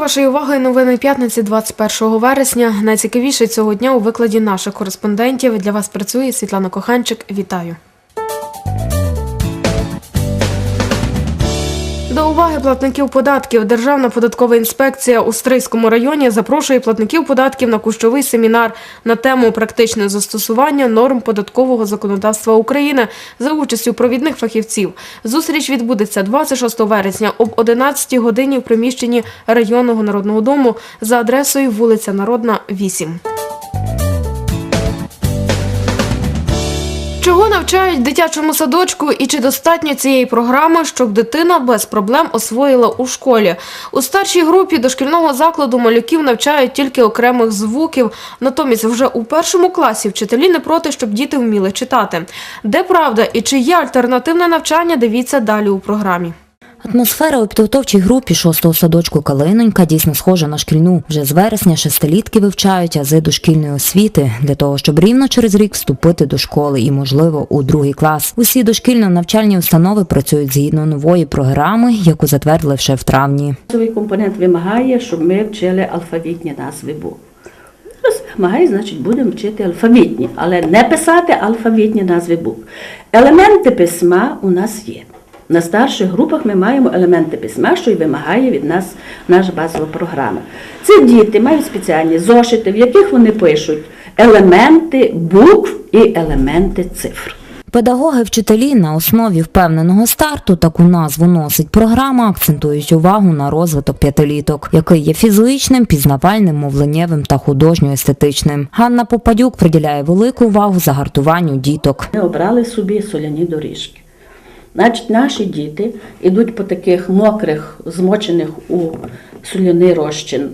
вашої уваги новини п'ятниці 21 вересня. Найцікавіше цього дня у викладі наших кореспондентів. Для вас працює Світлана Коханчик. Вітаю. Уваги платників податків Державна податкова інспекція у Стрийському районі запрошує платників податків на кущовий семінар на тему практичне застосування норм податкового законодавства України за участю провідних фахівців. Зустріч відбудеться 26 вересня об 11 годині в приміщенні районного народного дому за адресою вулиця Народна, 8. Чого навчають в дитячому садочку і чи достатньо цієї програми, щоб дитина без проблем освоїла у школі? У старшій групі дошкільного закладу малюків навчають тільки окремих звуків. Натомість вже у першому класі вчителі не проти, щоб діти вміли читати. Де правда і чи є альтернативне навчання? Дивіться далі у програмі. Атмосфера у підготовчій групі шостого садочку Калинонька дійсно схожа на шкільну. Вже з вересня шестилітки вивчають ази дошкільної освіти для того, щоб рівно через рік вступити до школи і, можливо, у другий клас. Усі дошкільно-навчальні установи працюють згідно нової програми, яку затвердили ще в травні. Базовий компонент вимагає, щоб ми вчили алфавітні назви букв. Вимагає, значить будемо вчити алфавітні, але не писати алфавітні назви букв. Елементи письма у нас є. На старших групах ми маємо елементи письма, що й вимагає від нас наша базова програма. Ці діти мають спеціальні зошити, в яких вони пишуть елементи букв і елементи цифр. Педагоги, вчителі на основі впевненого старту таку назву носить програма, акцентують увагу на розвиток п'ятиліток, який є фізичним, пізнавальним, мовленнєвим та художньо-естетичним. Ганна Попадюк приділяє велику увагу загартуванню діток. Ми обрали собі соляні доріжки. Значить, наші діти йдуть по таких мокрих, змочених у соляний розчин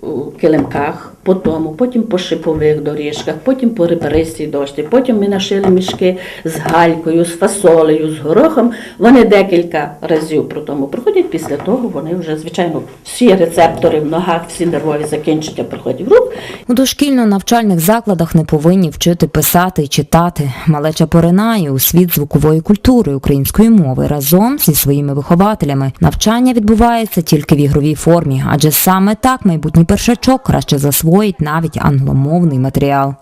у килимках, по тому, потім по шипових доріжках, потім по ребристій дошці, потім ми нашили мішки з галькою, з фасолею, з горохом. Вони декілька разів про тому проходять. Після того вони вже, звичайно, всі рецептори в ногах, всі нервові закінчення проходять рук, У дошкільно-навчальних закладах не повинні вчити писати і читати. Малеча поринає у світ звукової культури української мови разом зі своїми вихователями. Навчання відбувається тільки в ігровій формі, адже саме так майбутній першачок краще засвоїть навіть англомовний матеріал.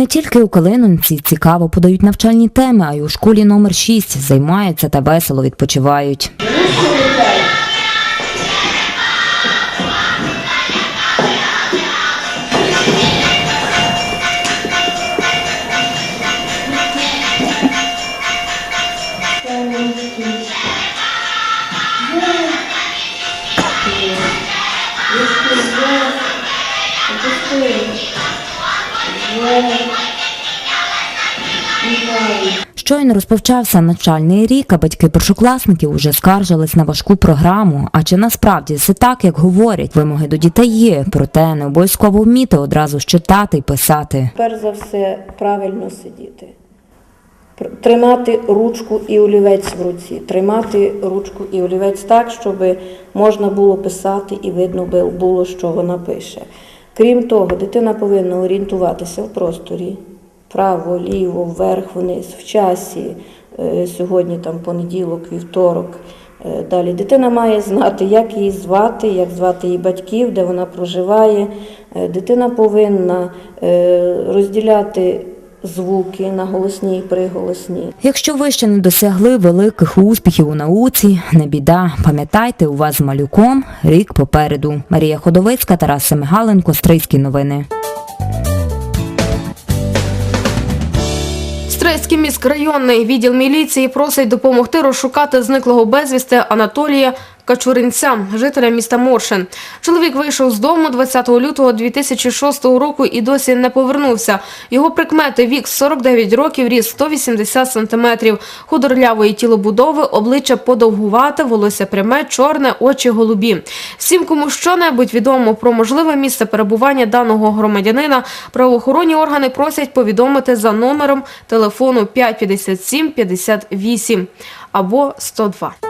Не тільки у Калинонці цікаво подають навчальні теми, а й у школі номер 6 займаються та весело відпочивають. Щойно розпочався навчальний рік, а батьки першокласників уже скаржились на важку програму. А чи насправді це так, як говорять? Вимоги до дітей є, проте не обов'язково вміти одразу читати і писати. Перш за все, правильно сидіти. Тримати ручку і олівець в руці, тримати ручку і олівець так, щоб можна було писати і видно було, що вона пише. Крім того, дитина повинна орієнтуватися в просторі вправо, ліво, вверх, вниз, в часі. Е, Сьогодні там понеділок, вівторок. Е, Далі дитина має знати, як її звати, як звати її батьків, де вона проживає. Е, Дитина повинна розділяти звуки на голосні і приголосні. Якщо ви ще не досягли великих успіхів у науці, не біда. Пам'ятайте, у вас з малюком рік попереду. Марія Ходовицька, Тарас Семигаленко, Стрийські новини. Стрийський міськрайонний відділ міліції просить допомогти розшукати зниклого безвісти Анатолія Качуринця, жителя міста Моршин. Чоловік вийшов з дому 20 лютого 2006 року і досі не повернувся. Його прикмети вік 49 років, ріст 180 сантиметрів, худорлявої тілобудови, обличчя подовгувате, волосся пряме, чорне, очі голубі. Всім, кому що-небудь відомо про можливе місце перебування даного громадянина, правоохоронні органи просять повідомити за номером телефону 557 58 або 102.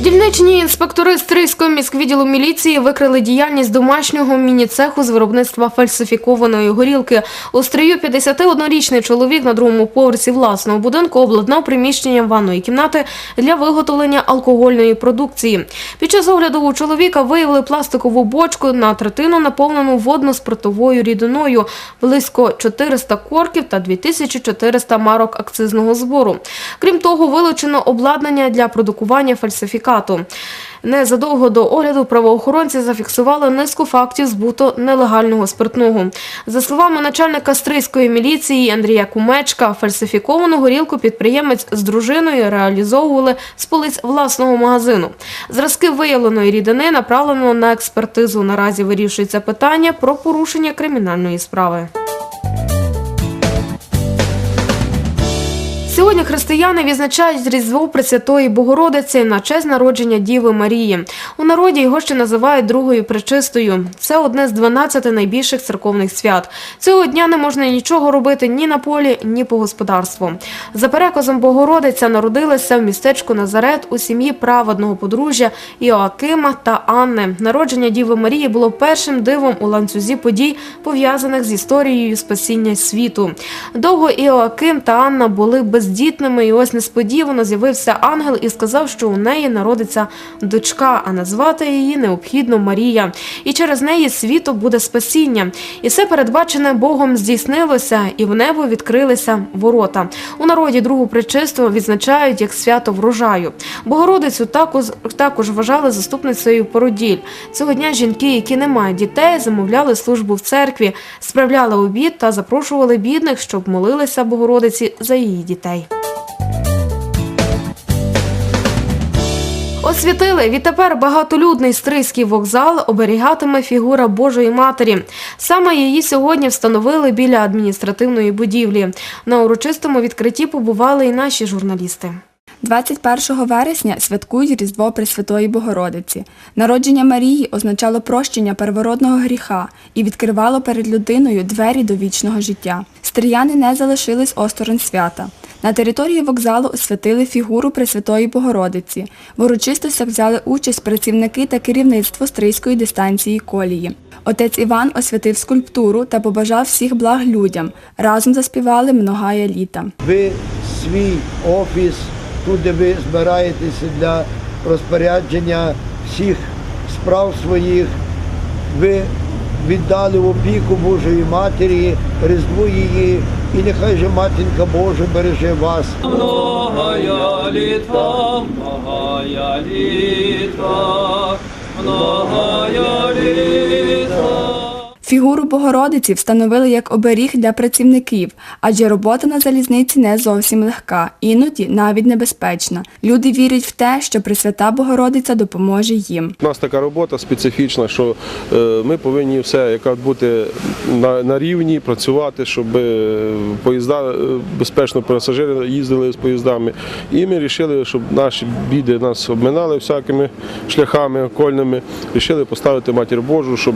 Дільничні інспектори Стрийського міськвідділу міліції викрили діяльність домашнього міні-цеху з виробництва фальсифікованої горілки. У стрию 51-річний чоловік на другому поверсі власного будинку обладнав приміщенням ванної кімнати для виготовлення алкогольної продукції. Під час огляду у чоловіка виявили пластикову бочку на третину наповнену водно-спиртовою рідиною, близько 400 корків та 2400 марок акцизного збору. Крім того, вилучено обладнання для продукування фальсифікату. Незадовго до огляду правоохоронці зафіксували низку фактів збуту нелегального спиртного. За словами начальника стрийської міліції Андрія Кумечка, фальсифіковану горілку підприємець з дружиною реалізовували з полиць власного магазину. Зразки виявленої рідини направлено на експертизу. Наразі вирішується питання про порушення кримінальної справи. Сьогодні християни відзначають Різдво Пресвятої Богородиці на честь народження Діви Марії. У народі його ще називають другою пречистою. Це одне з 12 найбільших церковних свят. Цього дня не можна нічого робити ні на полі, ні по господарству. За переказом Богородиця народилася в містечку Назарет у сім'ї праведного подружжя Іоакима та Анни. Народження Діви Марії було першим дивом у ланцюзі подій, пов'язаних з історією спасіння світу. Довго Іоаким та Анна були бездітними, і ось несподівано з'явився ангел і сказав, що у неї народиться дочка, а назвати її необхідно Марія. І через неї світу буде спасіння. І все передбачене Богом здійснилося, і в небо відкрилися ворота. У народі другу причисту відзначають як свято врожаю. Богородицю також, також вважали заступницею породіль. Цього дня жінки, які не мають дітей, замовляли службу в церкві, справляли обід та запрошували бідних, щоб молилися Богородиці за її дітей. Освітили відтепер багатолюдний стрийський вокзал оберігатиме фігура Божої Матері. Саме її сьогодні встановили біля адміністративної будівлі. На урочистому відкритті побували і наші журналісти. 21 вересня святкують Різдво Пресвятої Богородиці. Народження Марії означало прощення первородного гріха і відкривало перед людиною двері до вічного життя. Стріяни не залишились осторонь свята. На території вокзалу освятили фігуру Пресвятої Богородиці. В урочистостях взяли участь працівники та керівництво Стрийської дистанції колії. Отець Іван освятив скульптуру та побажав всіх благ людям. Разом заспівали многая літа. ви свій офіс, тут де ви збираєтеся для розпорядження всіх справ своїх, ви віддали в опіку Божої Матері, Різдву її, і нехай же Матінка Божа береже вас. Многая літа, многая літа, многая літа. Фігуру Богородиці встановили як оберіг для працівників, адже робота на залізниці не зовсім легка, іноді навіть небезпечна. Люди вірять в те, що Пресвята Богородиця допоможе їм. У нас така робота специфічна, що е, ми повинні все бути на, рівні, працювати, щоб е, поїзда е, безпечно пасажири їздили з поїздами. І ми вирішили, щоб наші біди нас обминали всякими шляхами окольними. Рішили поставити матір Божу, щоб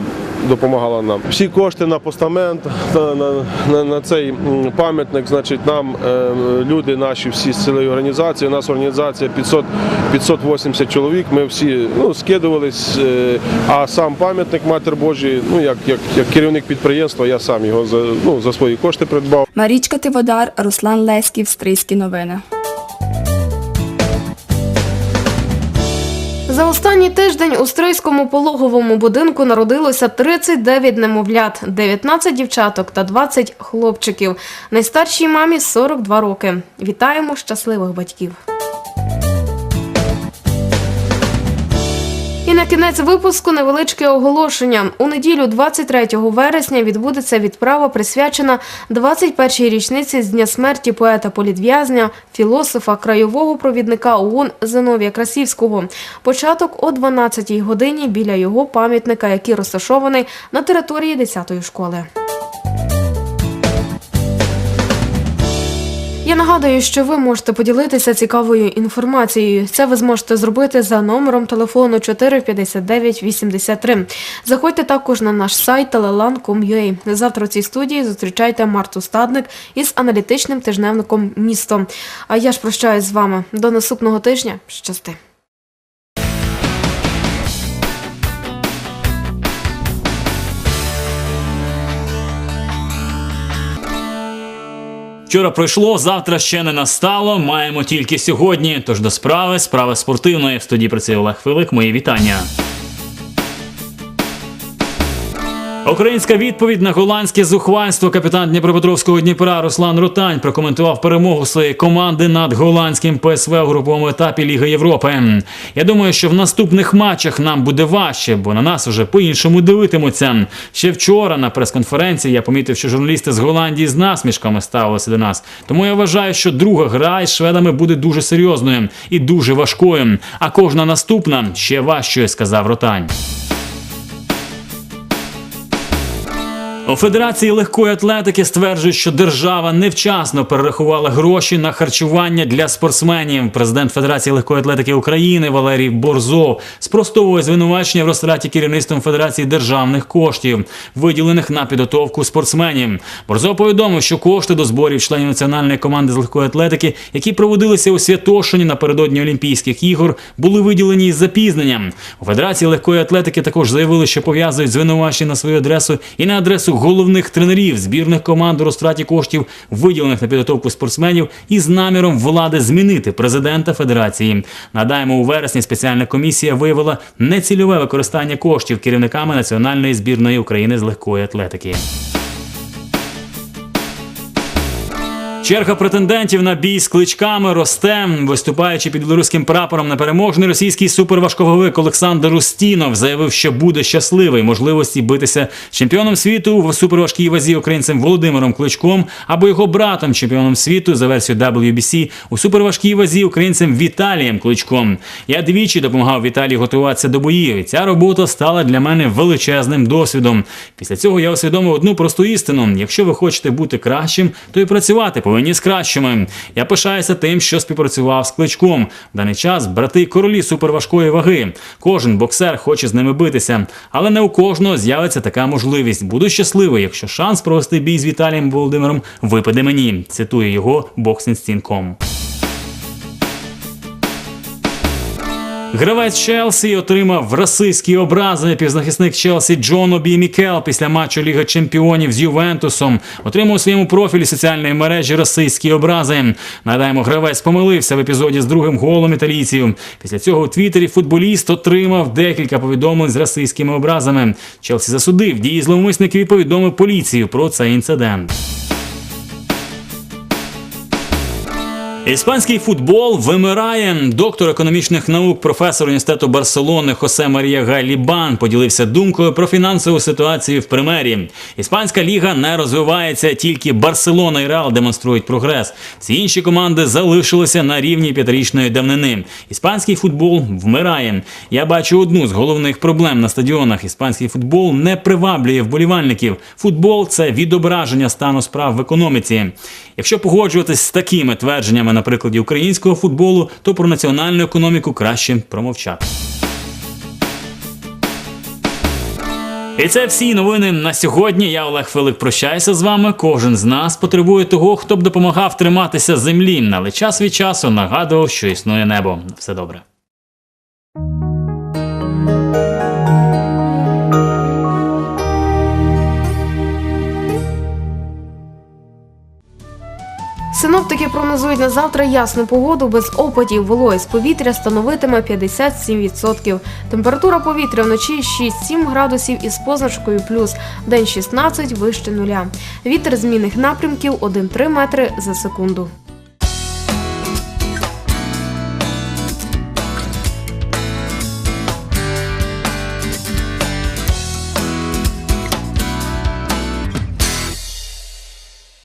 допомагала нам. Всі кошти на постамент, на, на, на, на цей пам'ятник, значить, нам е, люди наші всі з цієї організації. У нас організація 500, 580 чоловік. Ми всі ну, скидувались, е, а сам пам'ятник Матір Божій, ну як, як, як керівник підприємства, я сам його за, ну, за свої кошти придбав. Марічка Тиводар, Руслан Леськів, Стрийські новини. За останній тиждень у Стрийському пологовому будинку народилося 39 немовлят, 19 дівчаток та 20 хлопчиків. Найстаршій мамі 42 роки. Вітаємо щасливих батьків. На кінець випуску невеличке оголошення. У неділю, 23 вересня, відбудеться відправа, присвячена 21-й річниці з дня смерті поета-політв'язня, філософа, краєвого провідника ОУН Зиновія Красівського. Початок о 12-й годині біля його пам'ятника, який розташований на території 10-ї школи. Я нагадую, що ви можете поділитися цікавою інформацією. Це ви зможете зробити за номером телефону 45983. Заходьте також на наш сайт telelan.com.ua. Завтра у цій студії зустрічайте Марту Стадник із аналітичним тижневником Місто. А я ж прощаюсь з вами до наступного тижня. Щасти. Вчора пройшло, завтра ще не настало. Маємо тільки сьогодні. Тож до справи, справи спортивної. В студії працює Олег Филик. Мої вітання. Українська відповідь на голландське зухвальство капітан Дніпропетровського Дніпра Руслан Ротань прокоментував перемогу своєї команди над голландським ПСВ у груповому етапі Ліги Європи. Я думаю, що в наступних матчах нам буде важче, бо на нас уже по-іншому дивитимуться. Ще вчора на прес-конференції я помітив, що журналісти з Голландії з насмішками ставилися до нас. Тому я вважаю, що друга гра із шведами буде дуже серйозною і дуже важкою. А кожна наступна ще важчою, сказав Ротань. У Федерації легкої атлетики стверджують, що держава невчасно перерахувала гроші на харчування для спортсменів. Президент Федерації легкої атлетики України Валерій Борзов спростовує звинувачення в розтраті керівництвом Федерації державних коштів, виділених на підготовку спортсменів. Борзов повідомив, що кошти до зборів членів національної команди з легкої атлетики, які проводилися у Святошині напередодні Олімпійських ігор, були виділені із запізненням. У Федерації легкої атлетики також заявили, що пов'язують звинувачення на свою адресу і на адресу головних тренерів збірних команд у розтраті коштів, виділених на підготовку спортсменів, із наміром влади змінити президента федерації. Надаємо у вересні спеціальна комісія виявила нецільове використання коштів керівниками національної збірної України з легкої атлетики. Черга претендентів на бій з кличками росте. Виступаючи під білоруським прапором непереможний російський суперважковик Олександр Устінов заявив, що буде щасливий можливості битися з чемпіоном світу в суперважкій вазі українцем Володимиром Кличком або його братом, чемпіоном світу за версією WBC у суперважкій вазі українцем Віталієм Кличком. Я двічі допомагав Віталію готуватися до боїв. і Ця робота стала для мене величезним досвідом. Після цього я усвідомив одну просту істину: якщо ви хочете бути кращим, то і працювати повинні з кращими. Я пишаюся тим, що співпрацював з кличком. Даний час брати королі суперважкої ваги. Кожен боксер хоче з ними битися, але не у кожного з'явиться така можливість. Буду щасливий, якщо шанс провести бій з Віталієм Володимиром випаде мені. Цитує його boxingsteam.com. Гравець Челсі отримав расистські образи. Півзахисник Челсі Джон Обі Мікел після матчу Ліги Чемпіонів з Ювентусом отримав у своєму профілі соціальної мережі расистські образи. Нагадаємо, гравець помилився в епізоді з другим голом італійців. Після цього у Твіттері футболіст отримав декілька повідомлень з расистськими образами. Челсі засудив дії зловмисників і повідомив поліцію про цей інцидент. Іспанський футбол вимирає. Доктор економічних наук, професор університету Барселони Хосе Марія Гайлібан поділився думкою про фінансову ситуацію в примері. Іспанська ліга не розвивається, тільки Барселона і Реал демонструють прогрес. Всі інші команди залишилися на рівні п'ятирічної давнини. Іспанський футбол вмирає. Я бачу одну з головних проблем на стадіонах. Іспанський футбол не приваблює вболівальників. Футбол це відображення стану справ в економіці. Якщо погоджуватись з такими твердженнями на прикладі українського футболу, то про національну економіку краще промовчати. І це всі новини на сьогодні. Я Олег Филик прощаюся з вами. Кожен з нас потребує того, хто б допомагав триматися землі, але час від часу нагадував, що існує небо. Все добре. Синоптики прогнозують на завтра ясну погоду без опадів. Вологість повітря становитиме 57%. Температура повітря вночі 6-7 градусів із позначкою плюс. День 16 вище нуля. Вітер змінних напрямків 1-3 метри за секунду.